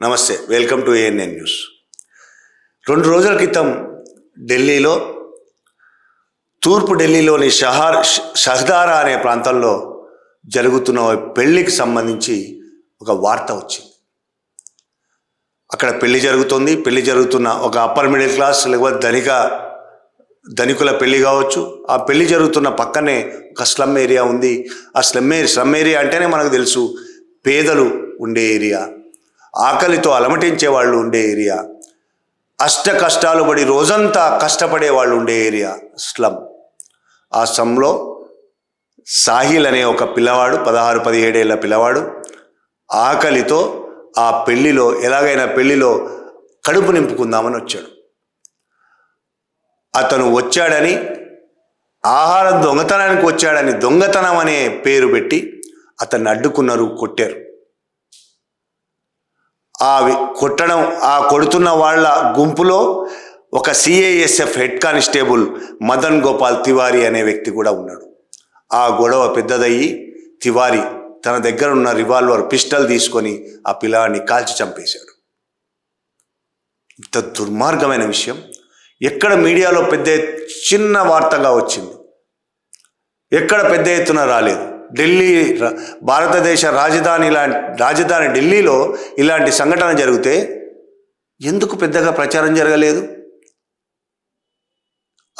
నమస్తే welcome to ANN news రెండు రోజుల క్రితం ఢిల్లీలో తూర్పు ఢిల్లీలోని షహార్ షహదారా అనే ప్రాంతంలో జరుగుతున్న పెళ్ళికి సంబంధించి ఒక వార్త వచ్చింది. అక్కడ పెళ్ళి జరుగుతుంది. పెళ్ళి జరుగుతున్న ఒక అప్పర్ మిడిల్ క్లాస్ లేకపోతే ధనిక ధనికుల పెళ్ళి కావచ్చు. ఆ పెళ్ళి జరుగుతున్న పక్కనే ఒక స్లమ్ ఏరియా ఉంది. ఆ స్లమ్ ఏరియా స్లమ్ ఏరియా అంటేనే మనకు తెలుసు పేదలు ఉండే ఏరియా ఆకలితో అలమటించే వాళ్ళు ఉండే ఏరియా. అష్ట కష్టాలు పడి రోజంతా కష్టపడే వాళ్ళు ఉండే ఏరియా స్లమ్. ఆ స్లమ్లో సాహిల్ అనే ఒక పిల్లవాడు పదహారు పదిహేడేళ్ళ పిల్లవాడు ఆకలితో ఆ పెళ్ళిలో ఎలాగైనా పెళ్ళిలో కడుపు నింపుకుందామని వచ్చాడు. అతను వచ్చాడని ఆహారం దొంగతనానికి వచ్చాడని దొంగతనం అనే పేరు పెట్టి అతన్ని అడ్డుకున్నారు కొట్టారు. ఆ కొట్టడం ఆ కొడుతున్న వాళ్ళ గుంపులో ఒక CISF head constable Madan Gopal Tiwari అనే వ్యక్తి కూడా ఉన్నాడు. ఆ గొడవ పెద్దదయ్యి తివారీ తన దగ్గర ఉన్న రివాల్వర్ పిస్టల్ తీసుకొని ఆ పిల్లాడిని కాల్చి చంపేశాడు. ఇంత దుర్మార్గమైన విషయం. ఎక్కడ మీడియాలో పెద్ద చిన్న వార్తగా వచ్చింది. ఎక్కడ పెద్ద ఎత్తున రాలేదు. ఢిల్లీ భారతదేశ రాజధాని ఇలాంటి రాజధాని ఢిల్లీలో ఇలాంటి సంఘటన జరిగితే ఎందుకు పెద్దగా ప్రచారం జరగలేదు?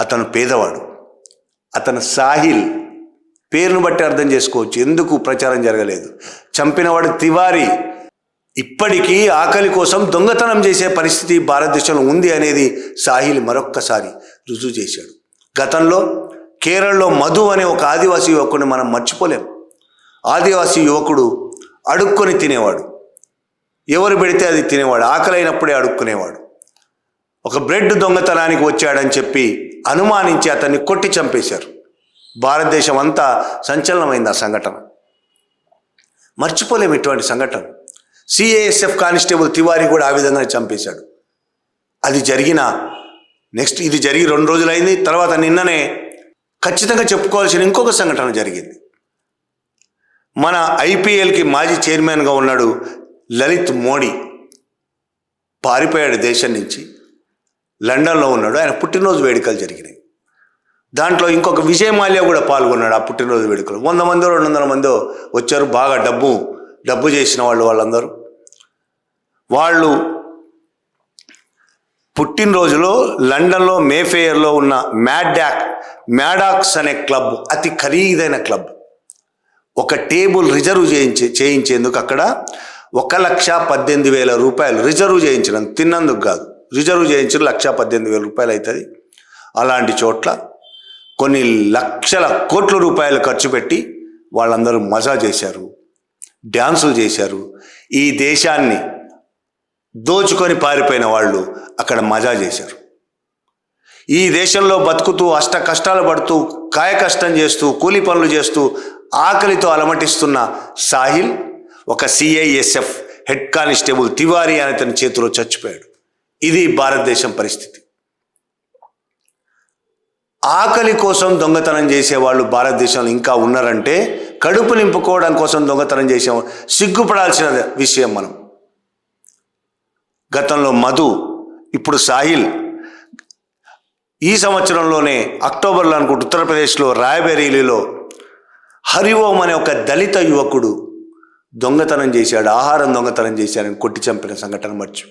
అతను పేదవాడు. అతను సాహిల్. పేరును బట్టి అర్థం చేసుకోవచ్చు. ఎందుకు ప్రచారం జరగలేదు? చంపినవాడు తివారీ. ఇప్పటికీ ఆకలి కోసం దొంగతనం చేసే పరిస్థితి భారతదేశంలో ఉంది అనేది సాహిల్ మరొక్కసారి రుజువు చేశాడు. గతంలో కేరళలో మధు అనే ఒక ఆదివాసీ యువకుడిని మనం మర్చిపోలేం. ఆదివాసీ యువకుడు అడుక్కొని తినేవాడు. ఎవరు పెడితే అది తినేవాడు. ఆకలైనప్పుడే అడుక్కునేవాడు. ఒక బ్రెడ్ దొంగతనానికి వచ్చాడని చెప్పి అనుమానించి అతన్ని కొట్టి చంపేశారు. భారతదేశం అంతా సంచలనమైంది ఆ సంఘటన. మర్చిపోలేము ఇటువంటి సంఘటన. సిఏఎస్ఎఫ్ కానిస్టేబుల్ తివారీ కూడా ఆ విధంగానే చంపేశాడు. అది జరిగిన నెక్స్ట్ ఇది జరిగి రెండు రోజులైంది. తర్వాత నిన్ననే ఖచ్చితంగా చెప్పుకోవాల్సిన ఇంకొక సంఘటన జరిగింది. మన ఐపీఎల్కి మాజీ చైర్మన్గా ఉన్నాడు లలిత్ మోడీ. పారిపోయాడు దేశం నుంచి. లండన్లో ఉన్నాడు. ఆయన పుట్టినరోజు వేడుకలు జరిగినాయి. దాంట్లో ఇంకొక విజయ్ మాల్యా కూడా పాల్గొన్నాడు ఆ పుట్టినరోజు వేడుకలు. వంద మందో రెండు వందల మందో వచ్చారు. బాగా డబ్బు డబ్బు చేసిన వాళ్ళు వాళ్ళందరూ. వాళ్ళు పుట్టినరోజులో లండన్లో మేఫేయర్లో ఉన్న మ్యాడాక్ మ్యాడాక్స్ అనే క్లబ్ అతి ఖరీదైన క్లబ్. ఒక టేబుల్ రిజర్వ్ చేయించే చేయించేందుకు అక్కడ ఒక లక్ష పద్దెనిమిది వేల రూపాయలు రిజర్వ్ చేయించడం తిన్నందుకు కాదు. రిజర్వ్ చేయించిన లక్ష పద్దెనిమిది వేల రూపాయలు అవుతుంది అలాంటి చోట్ల కొన్ని లక్షల కోట్ల రూపాయలు ఖర్చు పెట్టి వాళ్ళందరూ మజా చేశారు డ్యాన్సులు చేశారు. ఈ దేశాన్ని దోచుకొని పారిపోయిన వాళ్ళు అక్కడ మజా చేశారు. ఈ దేశంలో బతుకుతూ అష్ట కష్టాలు పడుతూ కాయ కష్టం చేస్తూ కూలి పనులు చేస్తూ ఆకలితో అలమటిస్తున్న సాహిల్ ఒక సిఐఎస్ఎఫ్ హెడ్ కానిస్టేబుల్ తివారీ అనే తన చేతిలో చచ్చిపోయాడు. ఇది భారతదేశం పరిస్థితి. ఆకలి కోసం దొంగతనం చేసేవాళ్ళు భారతదేశంలో ఇంకా ఉన్నారంటే కడుపు నింపుకోవడం కోసం దొంగతనం చేసే సిగ్గుపడాల్సిన విషయం మనం. గతంలో మధు ఇప్పుడు సాహిల్. ఈ సంవత్సరంలోనే అక్టోబర్లో అనుకుంటూ ఉత్తరప్రదేశ్లో రాయబరేలీలో హరిఓం అనే ఒక దళిత యువకుడు దొంగతనం చేశాడు ఆహారం దొంగతనం చేశాడని కొట్టి చంపిన సంఘటన మర్చి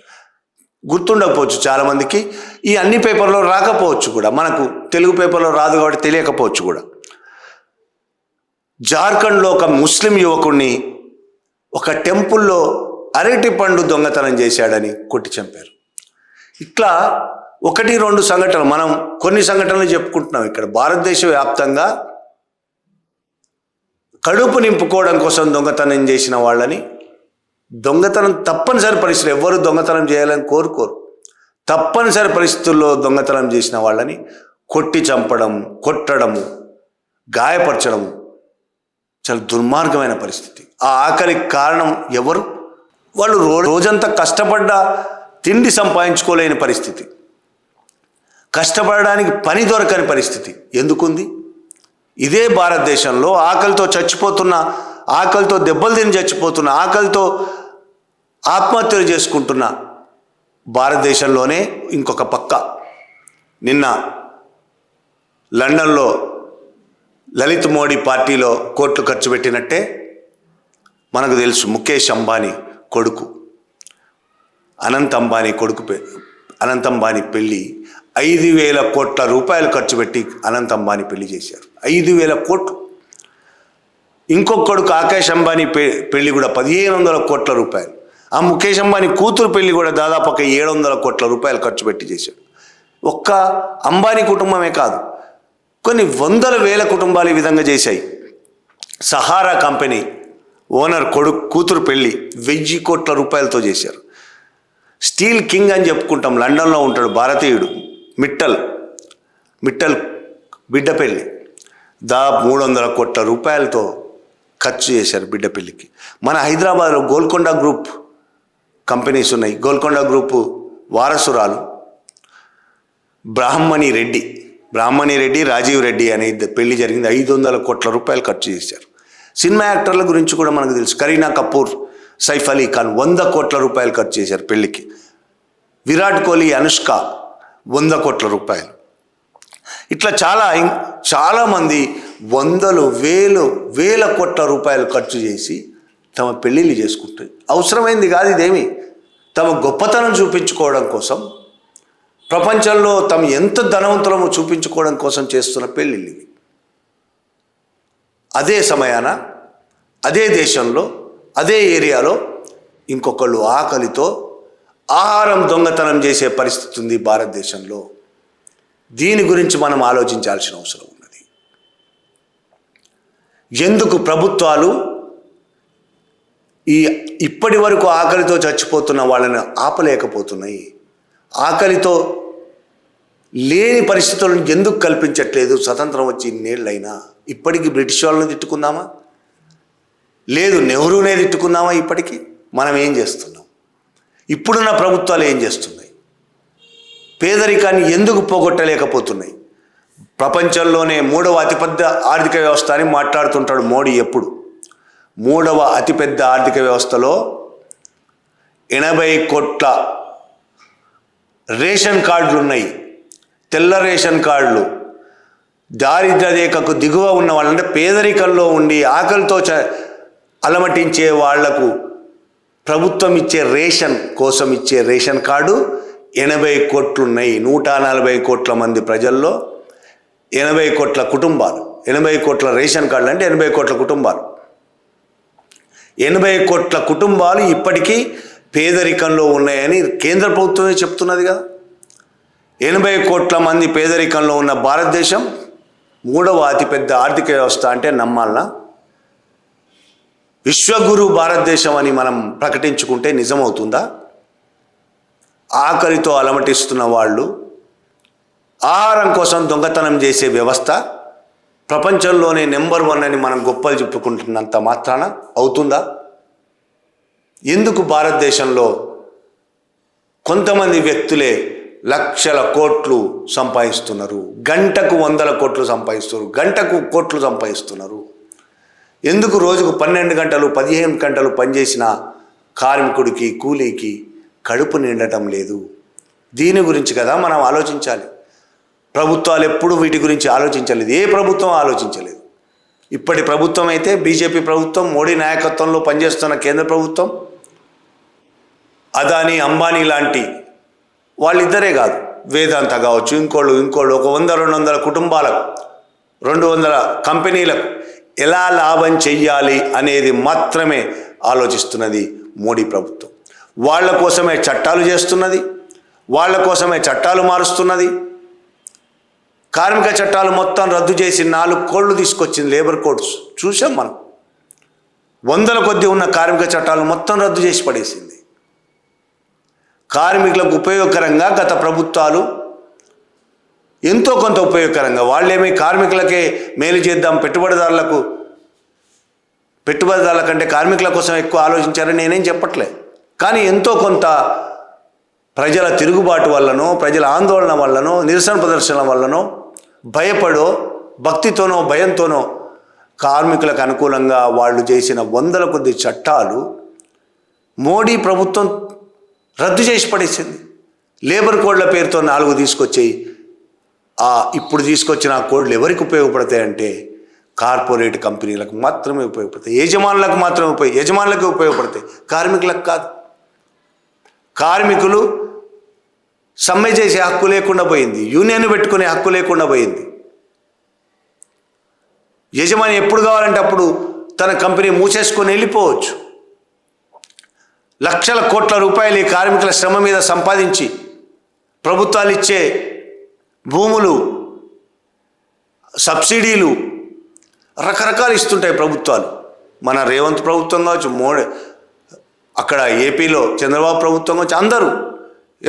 గుర్తుండకపోవచ్చు చాలామందికి. ఈ అన్ని పేపర్లో రాకపోవచ్చు కూడా మనకు తెలుగు పేపర్లో రాదు కాబట్టి తెలియకపోవచ్చు కూడా. జార్ఖండ్లో ఒక ముస్లిం యువకుడిని ఒక టెంపుల్లో అరటి పండు దొంగతనం చేశాడని కొట్టి చంపారు. ఇట్లా ఒకటి రెండు సంఘటనలు మనం కొన్ని సంఘటనలు చెప్పుకుంటున్నాం ఇక్కడ. భారతదేశ వ్యాప్తంగా కడుపు నింపుకోవడం కోసం దొంగతనం చేసిన వాళ్ళని దొంగతనం తప్పనిసరి పరిస్థితులు ఎవ్వరు దొంగతనం చేయాలని కోరుకోరు. తప్పనిసరి పరిస్థితుల్లో దొంగతనం చేసిన వాళ్ళని కొట్టి చంపడం కొట్టడము గాయపరచడము చాలా దుర్మార్గమైన పరిస్థితి. ఆ ఆకలికి కారణం ఎవరు? వాళ్ళు రో రోజంతా కష్టపడ్డా తిండి సంపాదించుకోలేని పరిస్థితి. కష్టపడడానికి పని దొరకని పరిస్థితి. ఎందుకుంది? ఇదే భారతదేశంలో ఆకలితో చచ్చిపోతున్న ఆకలితో దెబ్బలు తిని చచ్చిపోతున్న ఆకలితో ఆత్మహత్యలు చేసుకుంటున్న భారతదేశంలోనే ఇంకొక పక్క. నిన్న లండన్లో లలిత్ మోడీ పార్టీలో కోట్లు ఖర్చు పెట్టినట్టే మనకు తెలుసు ముఖేష్ అంబానీ. కొడుకు. అనంత్ అంబానీ కొడుకు పె- అనంత్ అంబానీ పెళ్ళి ఐదు వేల కోట్ల రూపాయలు ఖర్చు పెట్టి అనంత్ అంబానీ పెళ్ళి చేశారు. ఐదు వేల కోట్లు. ఇంకొక కొడుకు ఆకాష్ అంబానీ పె పెళ్ళి కూడా పదిహేను వందల కోట్ల రూపాయలు. ఆ ముఖేష్ అంబానీ కూతురు పెళ్ళి కూడా దాదాపు ఒక ఏడు వందల కోట్ల రూపాయలు ఖర్చు పెట్టి చేశాడు. ఒక్క అంబానీ కుటుంబమే కాదు కొన్ని వందల వేల కుటుంబాలు ఈ విధంగా చేశాయి. సహారా కంపెనీ ఓనర్ కొడుకు కూతురు పెళ్ళి వెయ్యి కోట్ల రూపాయలతో చేశారు. స్టీల్ కింగ్ అని చెప్పుకుంటాం. లండన్లో ఉంటాడు భారతీయుడు మిట్టల్. మిట్టల్ బిడ్డ పెళ్ళి. దాదాపు మూడు వందల కోట్ల రూపాయలతో ఖర్చు చేశారు బిడ్డ పెళ్ళికి. మన హైదరాబాద్లో గోల్కొండ గ్రూప్ కంపెనీస్ ఉన్నాయి. గోల్కొండ గ్రూపు వారసురాలు బ్రాహ్మణి రెడ్డి. బ్రాహ్మణి రెడ్డి రాజీవ్ రెడ్డి అనే పెళ్ళి జరిగింది. ఐదు వందల కోట్ల రూపాయలు ఖర్చు చేశారు. సినిమా యాక్టర్ల గురించి కూడా మనకు తెలుసు. కరీనా కపూర్ సైఫ్ అలీ ఖాన్ వంద కోట్ల రూపాయలు ఖర్చు చేశారు పెళ్ళికి విరాట్ కోహ్లీ అనుష్క వంద కోట్ల రూపాయలు. ఇట్లా చాలా చాలామంది వందలు వేలు వేల కోట్ల రూపాయలు ఖర్చు చేసి తమ పెళ్ళిళ్ళు చేసుకుంటారు. అవసరమైంది కాదు ఇదేమి. తమ గొప్పతనం చూపించుకోవడం కోసం ప్రపంచంలో తమ ఎంత ధనవంతులమో చూపించుకోవడం కోసం చేస్తున్న పెళ్ళిళ్ళు ఇవి. అదే సమయాన అదే దేశంలో అదే ఏరియాలో ఇంకొకళ్ళు ఆకలితో ఆహారం దొంగతనం చేసే పరిస్థితి ఉంది భారతదేశంలో. దీని గురించి మనం ఆలోచించాల్సిన అవసరం ఉన్నది. ఎందుకు ప్రభుత్వాలు ఈ ఇప్పటి వరకు ఆకలితో చచ్చిపోతున్న వాళ్ళని ఆపలేకపోతున్నాయి? ఆకలితో లేని పరిస్థితులను ఎందుకు కల్పించట్లేదు? స్వతంత్రం వచ్చి ఇన్నేళ్ళైనా. ఇప్పటికీ బ్రిటిష్ వాళ్ళని తిట్టుకుందామా? లేదు నెహ్రూనే తిట్టుకుందామా ఇప్పటికీ? మనం ఏం చేస్తున్నాం? ఇప్పుడున్న ప్రభుత్వాలు ఏం చేస్తున్నాయి? పేదరికాన్ని ఎందుకు పోగొట్టలేకపోతున్నాయి? ప్రపంచంలోనే మూడవ అతిపెద్ద ఆర్థిక వ్యవస్థ అని మాట్లాడుతుంటాడు మోడీ ఎప్పుడు. మూడవ అతిపెద్ద ఆర్థిక వ్యవస్థలో ఎనభై కోట్ల రేషన్ కార్డులు ఉన్నాయి తెల్ల రేషన్ కార్డులు. దారిద్ర రేఖకు దిగువ ఉన్న వాళ్ళంటే పేదరికంలో ఉండి ఆకలితో చ అలమటించే వాళ్ళకు ప్రభుత్వం ఇచ్చే రేషన్ కోసం ఇచ్చే రేషన్ కార్డు ఎనభై కోట్లున్నాయి. నూట నలభై కోట్ల మంది ప్రజల్లో ఎనభై కోట్ల కుటుంబాలు. ఎనభై కోట్ల రేషన్ కార్డులు అంటే ఎనభై కోట్ల కుటుంబాలు. ఎనభై కోట్ల కుటుంబాలు ఇప్పటికీ పేదరికంలో ఉన్నాయని కేంద్ర ప్రభుత్వమే చెప్తున్నది కదా ఎనభై కోట్ల మంది పేదరికంలో ఉన్న భారతదేశం మూడవ అతిపెద్ద ఆర్థిక వ్యవస్థ అంటే నమ్మాలనా? విశ్వగురు భారతదేశం అని మనం ప్రకటించుకుంటే నిజమవుతుందా? ఆకలితో అలమటిస్తున్న వాళ్ళు ఆహారం కోసం దొంగతనం చేసే వ్యవస్థ ప్రపంచంలోనే నెంబర్ వన్ అని మనం గొప్పలు చెప్పుకుంటున్నంత మాత్రాన అవుతుందా? ఎందుకు భారతదేశంలో కొంతమంది వ్యక్తులే లక్షల కోట్లు సంపాదిస్తున్నారు. గంటకు వందల కోట్లు సంపాదిస్తున్నారు. గంటకు కోట్లు సంపాదిస్తున్నారు. ఎందుకు రోజుకు పన్నెండు గంటలు పదిహేను గంటలు పనిచేసిన కార్మికుడికి కూలీకి కడుపు నిండటం లేదు? దీని గురించి కదా మనం ఆలోచించాలి. ప్రభుత్వాలు ఎప్పుడు వీటి గురించి ఆలోచించలేదు. ఏ ప్రభుత్వం ఆలోచించలేదు. ఇప్పటి ప్రభుత్వం అయితే బీజేపీ ప్రభుత్వం మోడీ నాయకత్వంలో పనిచేస్తున్న కేంద్ర ప్రభుత్వం అదానీ అంబానీ లాంటి వాళ్ళిద్దరే కాదు. వేదాంత కావచ్చు ఇంకోళ్ళు ఇంకోళ్ళు ఒక వంద రెండు వందల కుటుంబాలకు రెండు వందల కంపెనీలకు ఎలా లాభం చెయ్యాలి అనేది మాత్రమే ఆలోచిస్తున్నది మోడీ ప్రభుత్వం. వాళ్ళ కోసమే చట్టాలు చేస్తున్నది వాళ్ళ కోసమే చట్టాలు మారుస్తున్నది. కార్మిక చట్టాలు మొత్తం రద్దు చేసి నాలుగు కోళ్ళు తీసుకొచ్చింది లేబర్ కోడ్స్. చూసాం మనం. వందల కొద్ది ఉన్న కార్మిక చట్టాలు మొత్తం రద్దు చేసి పడేసింది. కార్మికులకు ఉపయోగకరంగా గత ప్రభుత్వాలు ఎంతో కొంత ఉపయోగకరంగా వాళ్ళేమి కార్మికులకే మేలు చేద్దాం పెట్టుబడిదారులకు పెట్టుబడిదారుల కంటే కార్మికుల కోసం ఎక్కువ ఆలోచించారని నేనేం చెప్పట్లే. కానీ ఎంతో కొంత ప్రజల తిరుగుబాటు వల్లనో ప్రజల ఆందోళన వల్లనో నిరసన ప్రదర్శనల వల్లనో భయపడో భక్తితోనో భయంతోనో కార్మికులకు అనుకూలంగా వాళ్ళు చేసిన వందల కొద్ది చట్టాలు మోడీ ప్రభుత్వం రద్దు చేసి పడేసింది. లేబర్ కోడ్ల పేరుతో నాలుగు తీసుకొచ్చేయి. ఆ ఇప్పుడు తీసుకొచ్చిన ఆ కోడ్లు ఎవరికి ఉపయోగపడతాయంటే కార్పొరేట్ కంపెనీలకు మాత్రమే ఉపయోగపడతాయి. యజమానులకు మాత్రమే ఉపయోగ యజమానులకు ఉపయోగపడతాయి. కార్మికులకు కాదు. కార్మికులు సమ్మె చేసే హక్కు లేకుండా పోయింది. యూనియన్ పెట్టుకునే హక్కు లేకుండా పోయింది. యజమాని ఎప్పుడు కావాలంటే అప్పుడు తన కంపెనీ మూసేసుకొని వెళ్ళిపోవచ్చు. లక్షల కోట్ల రూపాయలు ఈ కార్మికుల శ్రమ మీద సంపాదించి ప్రభుత్వాలు ఇచ్చే భూములు సబ్సిడీలు రకరకాలు ఇస్తుంటాయి ప్రభుత్వాలు. మన రేవంత్ ప్రభుత్వం కావచ్చు మోడీ అక్కడ ఏపీలో చంద్రబాబు ప్రభుత్వం కావచ్చు అందరూ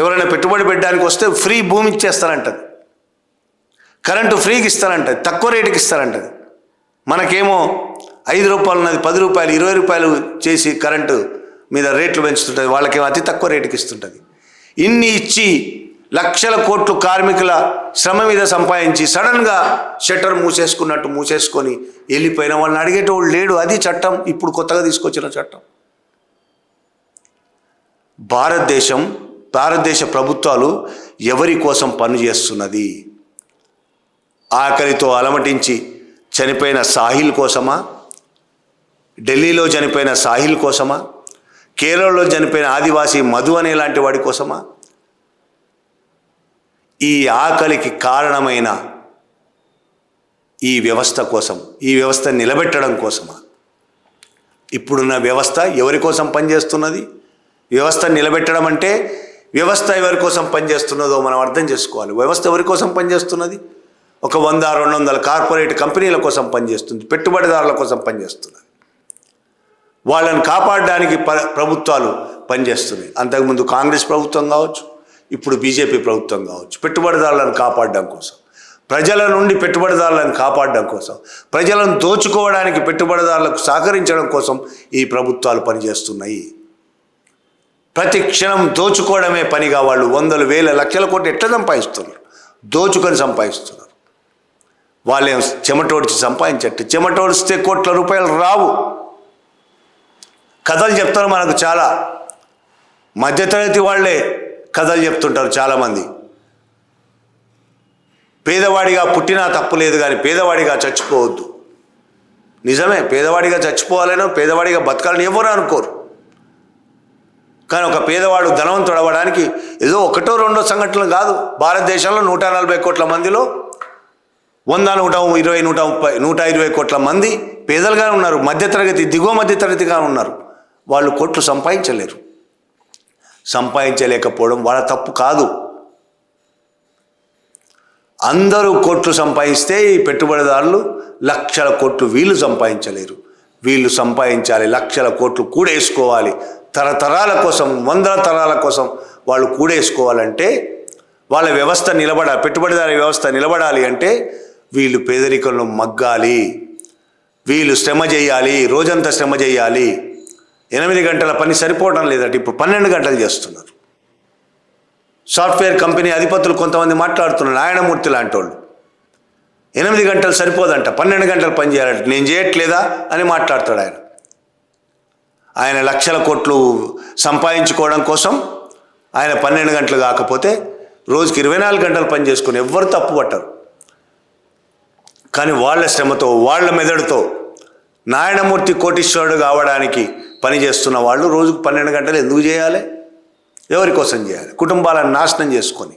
ఎవరైనా పెట్టుబడి పెట్టడానికి వస్తే ఫ్రీ భూమి ఇచ్చేస్తారంటది. కరెంటు ఫ్రీకి ఇస్తారంటది తక్కువ రేటుకి ఇస్తారంటది. మనకేమో ఐదు రూపాయలు ఉన్నది పది రూపాయలు ఇరవై రూపాయలు చేసి కరెంటు మీద రేట్లు పెంచుతుంటుంది. వాళ్ళకి అతి తక్కువ రేటుకి ఇస్తుంటుంది. ఇన్ని ఇచ్చి లక్షల కోట్లు కార్మికుల శ్రమ మీద సంపాదించి సడన్గా షట్టర్ మూసేసుకున్నట్టు మూసేసుకొని వెళ్ళిపోయిన వాళ్ళని అడిగేటోళ్ళు లేడు. అది చట్టం. ఇప్పుడు కొత్తగా తీసుకొచ్చిన చట్టం. భారతదేశం భారతదేశ ప్రభుత్వాలు ఎవరి కోసం పనిచేస్తున్నది ఆకలితో అలమటించి చనిపోయిన సాహిల్ కోసమా? ఢిల్లీలో చనిపోయిన సాహిల్ కోసమా? కేరళలో చనిపోయిన ఆదివాసీ మధు అనే లాంటి వాడి కోసమా? ఈ ఆకలికి కారణమైన ఈ వ్యవస్థ కోసం ఈ వ్యవస్థ నిలబెట్టడం కోసమా? ఇప్పుడున్న వ్యవస్థ ఎవరి కోసం పనిచేస్తున్నది? వ్యవస్థ నిలబెట్టడం అంటే వ్యవస్థ ఎవరి కోసం పనిచేస్తున్నదో మనం అర్థం చేసుకోవాలి. వ్యవస్థ ఎవరి కోసం పనిచేస్తున్నది? ఒక వంద రెండు వందల కార్పొరేట్ కంపెనీల కోసం పనిచేస్తుంది పెట్టుబడిదారుల కోసం పనిచేస్తున్నది. వాళ్ళని కాపాడడానికి ప ప్రభుత్వాలు పనిచేస్తున్నాయి. అంతకుముందు కాంగ్రెస్ ప్రభుత్వం కావచ్చు ఇప్పుడు బీజేపీ ప్రభుత్వం కావచ్చు. పెట్టుబడిదారులను కాపాడడం కోసం. ప్రజల నుండి పెట్టుబడిదారులను కాపాడడం కోసం. ప్రజలను దోచుకోవడానికి పెట్టుబడిదారులకు సహకరించడం కోసం ఈ ప్రభుత్వాలు పనిచేస్తున్నాయి. ప్రతి క్షణం దోచుకోవడమే పనిగా వాళ్ళు వందలు వేల లక్షల కోట్లు ఎట్లా సంపాదిస్తున్నారు? దోచుకొని సంపాదిస్తున్నారు. వాళ్ళేం చెమటోడిచి సంపాదించట్టు చెమటోడిస్తే కోట్ల రూపాయలు రావు. కథలు చెప్తారు మనకు చాలా. మధ్యతరగతి వాళ్ళే కథలు చెప్తుంటారు చాలామంది. పేదవాడిగా పుట్టినా తప్పు లేదు కానీ పేదవాడిగా చచ్చిపోవద్దు. నిజమే పేదవాడిగా చచ్చిపోవాలనో పేదవాడిగా బతకాలని ఎవరు అనుకోరు. కానీ ఒక పేదవాడు ధనవంతుడు అవ్వడానికి ఏదో ఒకటో రెండో సంఘటనలు కాదు. భారతదేశంలో నూట నలభై కోట్ల మందిలో వంద నూట ఇరవై నూట ముప్పై నూట ఇరవై కోట్ల మంది పేదలుగా ఉన్నారు. మధ్యతరగతి దిగువ మధ్యతరగతిగా ఉన్నారు. వాళ్ళు కోట్లు సంపాదించలేరు. సంపాదించలేకపోవడం వాళ్ళ తప్పు కాదు. అందరూ కోట్లు సంపాదిస్తే ఈ పెట్టుబడిదారులు లక్షల కోట్లు వీళ్ళు సంపాదించలేరు. వీళ్ళు సంపాదించాలి లక్షల కోట్లు కూడేసుకోవాలి. తరతరాల కోసం వందల తరాల కోసం వాళ్ళు కూడేసుకోవాలంటే వాళ్ళ వ్యవస్థ నిలబడాలి పెట్టుబడిదారి వ్యవస్థ నిలబడాలి అంటే వీళ్ళు పేదరికంలో మగ్గాలి. వీళ్ళు శ్రమ చేయాలి రోజంతా శ్రమ చేయాలి. ఎనిమిది గంటల పని సరిపోవడం లేదంటే ఇప్పుడు పన్నెండు గంటలు చేస్తున్నారు. సాఫ్ట్వేర్ కంపెనీ అధిపతులు కొంతమంది మాట్లాడుతున్నారు నారాయణమూర్తి లాంటి వాళ్ళు. ఎనిమిది గంటలు సరిపోదంట పన్నెండు గంటలు పని చేయాలంట నేను చేయట్లేదా అని మాట్లాడతాడు ఆయన. ఆయన లక్షల కోట్లు సంపాదించుకోవడం కోసం ఆయన పన్నెండు గంటలు కాకపోతే రోజుకి ఇరవై నాలుగు గంటలు పని చేసుకుని ఎవ్వరు తప్పు పట్టరు. కానీ వాళ్ళ శ్రమతో వాళ్ళ మెదడుతో నారాయణమూర్తి కోటీశ్వరుడు కావడానికి పని చేస్తున్న వాళ్ళు రోజుకు పన్నెండు గంటలు ఎందుకు చేయాలి? ఎవరి కోసం చేయాలి? కుటుంబాలను నాశనం చేసుకొని.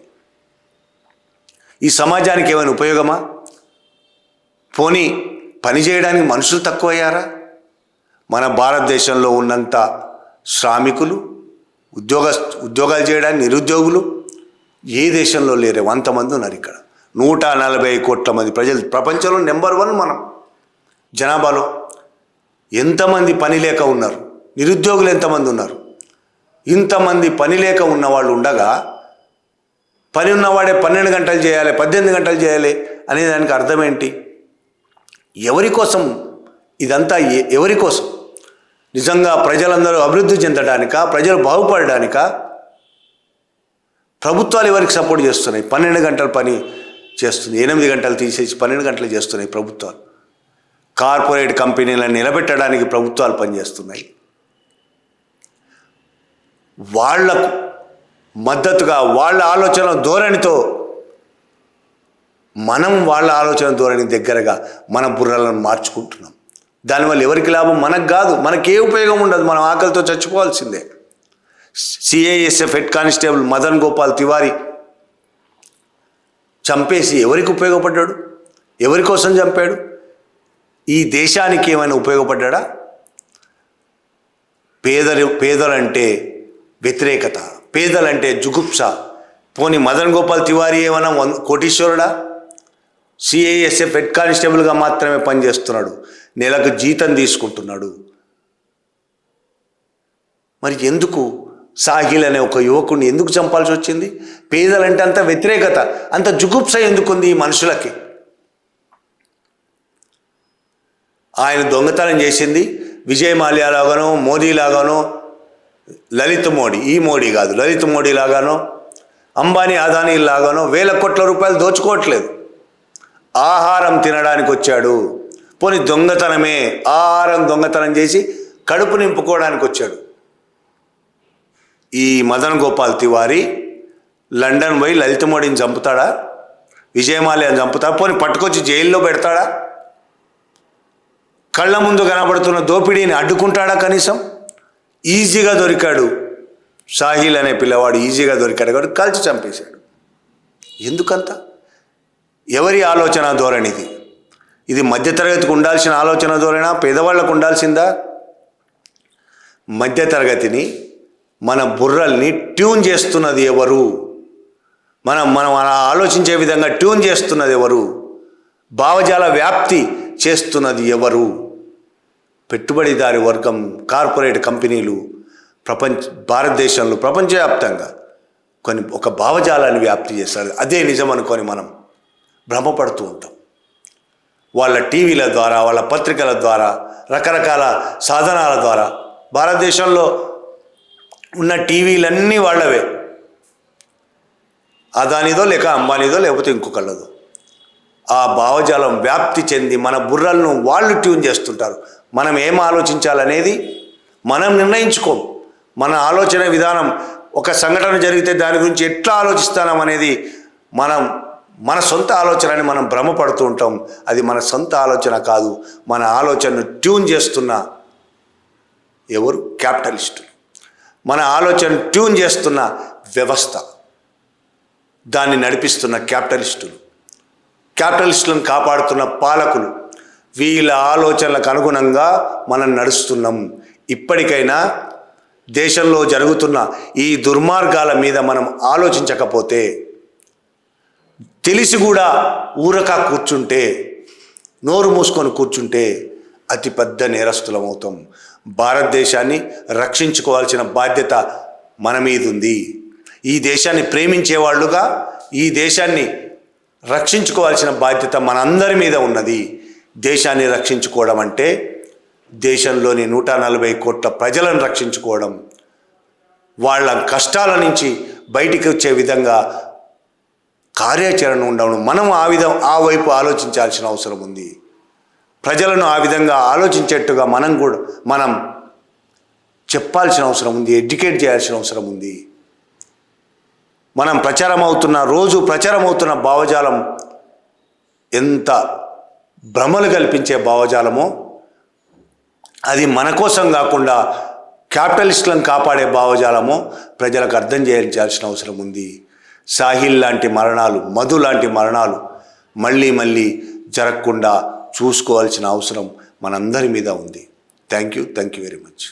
ఈ సమాజానికి ఏమైనా ఉపయోగమా? పోనీ పని చేయడానికి మనుషులు తక్కువయ్యారా? మన భారతదేశంలో ఉన్నంత శ్రామికులు ఉద్యోగ ఉద్యోగాలు చేయడానికి నిరుద్యోగులు ఏ దేశంలో లేరే? అంతమంది ఉన్నారు ఇక్కడ. నూట నలభై కోట్ల మంది ప్రజలు. ప్రపంచంలో నెంబర్ వన్ మనం. జనాభాలో ఎంతమంది పని లేక ఉన్నారు? నిరుద్యోగులు ఎంతమంది ఉన్నారు? ఇంతమంది పని లేక ఉన్నవాళ్ళు ఉండగా పని ఉన్నవాడే పన్నెండు గంటలు చేయాలి పద్దెనిమిది గంటలు చేయాలి అనే దానికి అర్థం ఏంటి ఎవరి కోసం ఇదంతా ఎవరి కోసం? నిజంగా ప్రజలందరూ అభివృద్ధి చెందడానికా ప్రజలు బాగుపడడానికా? ప్రభుత్వాలు ఎవరికి సపోర్ట్ చేస్తున్నాయి? పన్నెండు గంటల పని చేస్తుంది ఎనిమిది గంటలు తీసేసి పన్నెండు గంటలు చేస్తున్నాయి ప్రభుత్వాలు. కార్పొరేట్ కంపెనీలను నిలబెట్టడానికి ప్రభుత్వాలు పనిచేస్తున్నాయి. వాళ్ళకు మద్దతుగా వాళ్ళ ఆలోచన ధోరణితో మనం వాళ్ళ ఆలోచన ధోరణి దగ్గరగా మన బుర్రలను మార్చుకుంటున్నాం. దానివల్ల ఎవరికి లాభం? మనకు కాదు. మనకే ఉపయోగం ఉండదు. మనం ఆకలితో చచ్చిపోవాల్సిందే. CISF head constable Madan Gopal Tiwari చంపేసి ఎవరికి ఉపయోగపడ్డాడు? ఎవరి కోసం చంపాడు? ఈ దేశానికి ఏమైనా ఉపయోగపడ్డా పేదలు పేదలంటే వ్యతిరేకత పేదలంటే జుగుప్స. పోని మదన్ గోపాల్ తివారీ ఏమైనా వన్- కోటీశ్వరుడా? సిఐఎస్ఎఫ్ హెడ్ కానిస్టేబుల్గా మాత్రమే పనిచేస్తున్నాడు. నెలకు జీతం తీసుకుంటున్నాడు. మరి ఎందుకు సాహిల్ అనే ఒక యువకుడిని ఎందుకు చంపాల్సి వచ్చింది? పేదలంటే అంత వ్యతిరేకత అంత జుగుప్స ఎందుకుంది ఈ మనుషులకి? ఆయన దొంగతనం చేసింది. విజయ్ మాల్యాలాగానో మోదీలాగానో మోదీ లాగానో లలిత్ మోడీ ఈ మోడీ కాదు. లలిత్ మోడీ లాగానో అంబానీ అదానీ లాగానో వేల కోట్ల రూపాయలు దోచుకోవట్లేదు. ఆహారం తినడానికి వచ్చాడు. పోనీ దొంగతనమే ఆహారం దొంగతనం చేసి కడుపు నింపుకోవడానికి వచ్చాడు. ఈ మదన్ గోపాల్ తివారీ లండన్ పోయి లలిత మోడీని చంపుతాడా? విజయమాల్యాన్ని చంపుతాడా? పోనీ పట్టుకొచ్చి జైల్లో పెడతాడా? కళ్ళ ముందు కనబడుతున్న దోపిడీని అడ్డుకుంటాడా కనీసం? ఈజీగా దొరికాడు సాహిల్ అనే పిల్లవాడు ఈజీగా దొరికాడు కాబట్టి కలిసి చంపేశాడు. ఎందుకంత? ఎవరి ఆలోచన ధోరణిది ఇది? మధ్యతరగతికి ఉండాల్సిన ఆలోచన ధోరణా పేదవాళ్ళకు ఉండాల్సిందా? మధ్యతరగతిని మన బుర్రల్ని ట్యూన్ చేస్తున్నది ఎవరు? మనం మనం అలా ఆలోచించే విధంగా ట్యూన్ చేస్తున్నది ఎవరు? భావజాల వ్యాప్తి చేస్తున్నది ఎవరు? పెట్టుబడిదారి వర్గం కార్పొరేట్ కంపెనీలు ప్రపంచ భారతదేశంలో ప్రపంచవ్యాప్తంగా కొన్ని ఒక భావజాలాన్ని వ్యాప్తి చేస్తారు. అదే నిజం అనుకొని మనం భ్రమపడుతూ ఉంటాం. వాళ్ళ టీవీల ద్వారా వాళ్ళ పత్రికల ద్వారా రకరకాల సాధనాల ద్వారా భారతదేశంలో ఉన్న టీవీలన్నీ వాళ్ళవే. అదానిదో లేక అంబానీదో లేకపోతే ఇంకొకళ్ళదో. ఆ భావజాలం వ్యాప్తి చెంది మన బుర్రలను వాళ్ళు ట్యూన్ చేస్తుంటారు. మనం ఏం ఆలోచించాలనేది మనం నిర్ణయించుకోం. మన ఆలోచన విధానం ఒక సంఘటన జరిగితే దాని గురించి ఎట్లా ఆలోచిస్తాం అనేది మనం మన సొంత ఆలోచనని మనం భ్రమపడుతూ ఉంటాం. అది మన సొంత ఆలోచన కాదు. మన ఆలోచనను ట్యూన్ చేస్తున్న ఎవరు? క్యాపిటలిస్టులు. మన ఆలోచన ట్యూన్ చేస్తున్న వ్యవస్థ. దాన్ని నడిపిస్తున్న క్యాపిటలిస్టులు. క్యాపిటలిస్టులను కాపాడుతున్న పాలకులు. వీళ్ళ ఆలోచనలకు అనుగుణంగా మనం నడుస్తున్నాం. ఇప్పటికైనా దేశంలో జరుగుతున్న ఈ దుర్మార్గాల మీద మనం ఆలోచించకపోతే తెలిసి కూడా ఊరక కూర్చుంటే నోరు మూసుకొని కూర్చుంటే అతిపెద్ద నేరస్తులం అవుతాం. భారతదేశాన్ని రక్షించుకోవాల్సిన బాధ్యత మన మీద ఉంది. ఈ దేశాన్ని ప్రేమించే వాళ్ళుగా ఈ దేశాన్ని రక్షించుకోవాల్సిన బాధ్యత మనందరి మీద ఉన్నది. దేశాన్ని రక్షించుకోవడం అంటే దేశంలోని నూట నలభై కోట్ల ప్రజలను రక్షించుకోవడం వాళ్ళ కష్టాల నుంచి బయటికి వచ్చే విధంగా కార్యాచరణ ఉండడం. మనం ఆ విధం ఆ వైపు ఆలోచించాల్సిన అవసరం ఉంది. ప్రజలను ఆ విధంగా ఆలోచించేట్టుగా మనం కూడా మనం చెప్పాల్సిన అవసరం ఉంది ఎడ్యుకేట్ చేయాల్సిన అవసరం ఉంది. మనం ప్రచారం అవుతున్న రోజు ప్రచారం అవుతున్న భావజాలం ఎంత భ్రమలు కల్పించే భావజాలము అది మన కోసం కాకుండా క్యాపిటలిస్టులను కాపాడే భావజాలము ప్రజలకు అర్థం చేయించాల్సిన అవసరం ఉంది. సాహిల్ లాంటి మరణాలు మధు లాంటి మరణాలు మళ్ళీ మళ్ళీ జరగకుండా చూసుకోవాల్సిన అవసరం మనందరి మీద ఉంది. Thank you thank you very much